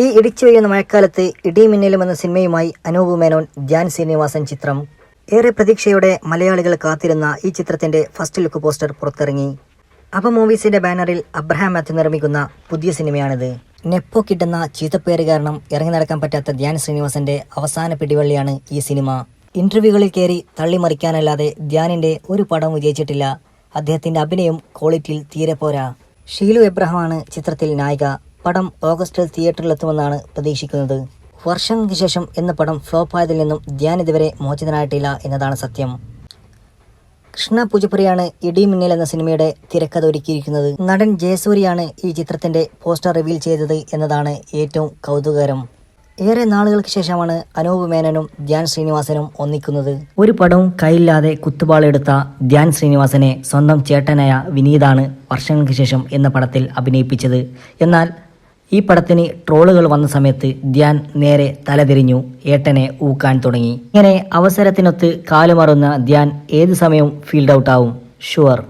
ഈ ഇടിച്ചു വീഴുന്ന മഴക്കാലത്ത് ഇടിമിന്നലും എന്ന സിനിമയുമായി അനൂപ് മേനോൻ ധ്യാൻ ശ്രീനിവാസൻ ചിത്രം. ഏറെ പ്രതീക്ഷയോടെ മലയാളികൾ കാത്തിരുന്ന ഈ ചിത്രത്തിന്റെ ഫസ്റ്റ് ലുക്ക് പോസ്റ്റർ പുറത്തിറങ്ങി. അപ മൂവീസിന്റെ ബാനറിൽ അബ്രഹാം മാത്യു നിർമ്മിക്കുന്ന പുതിയ സിനിമയാണിത്. നെപ്പോ കിട്ടുന്ന ചീത്തപ്പേര് കാരണം ഇറങ്ങി നടക്കാൻ പറ്റാത്ത ധ്യാൻ ശ്രീനിവാസന്റെ അവസാന പിടിവള്ളിയാണ് ഈ സിനിമ. ഇന്റർവ്യൂകളിൽ കയറി തള്ളിമറിക്കാനല്ലാതെ ധ്യാനിന്റെ ഒരു പടം വിജയിച്ചിട്ടില്ല. അദ്ദേഹത്തിന്റെ അഭിനയം ക്വാളിറ്റിയിൽ തീരെ പോരാ. ഷീലു എബ്രഹാമാണ് ചിത്രത്തിൽ നായിക. പടം ഓഗസ്റ്റിൽ തിയേറ്ററിലെത്തുമെന്നാണ് പ്രതീക്ഷിക്കുന്നത്. വർഷങ്ങൾക്ക് ശേഷം എന്ന പടം ഫ്ലോപ്പായതിൽ നിന്നും ധ്യാൻ ഇതുവരെ മോചിതനായിട്ടില്ല എന്നതാണ് സത്യം. കൃഷ്ണ പൂജപ്പുരയാണ് ഇടിമിന്നൽ എന്ന സിനിമയുടെ തിരക്കഥ ഒരുക്കിയിരിക്കുന്നത്. നടൻ ജയസൂരിയാണ് ഈ ചിത്രത്തിന്റെ പോസ്റ്റർ റിവീൽ ചെയ്തത് എന്നതാണ് ഏറ്റവും കൗതുകകരം. ഏറെ നാളുകൾക്ക് ശേഷമാണ് അനൂപ് മേനനും ധ്യാൻ ശ്രീനിവാസനും ഒന്നിക്കുന്നത്. ഒരു പടവും കൈയില്ലാതെ കുത്തുപാളെടുത്ത ധ്യാൻ ശ്രീനിവാസനെ സ്വന്തം ചേട്ടനായ വിനീതാണ് വർഷങ്ങൾക്ക് ശേഷം എന്ന പടത്തിൽ അഭിനയിപ്പിച്ചത്. എന്നാൽ ഈ പടത്തിന് ട്രോളുകൾ വന്ന സമയത്ത് ധ്യാൻ നേരെ തലതിരിഞ്ഞു. ഏട്ടനെ ഊക്കാൻ തുടങ്ങി. ഇങ്ങനെ അവസരത്തിനൊത്ത് കാലുമറുന്ന ധ്യാൻ ഏത് സമയവും ഫീൽഡ് ഔട്ടാവും? ഷുവർ.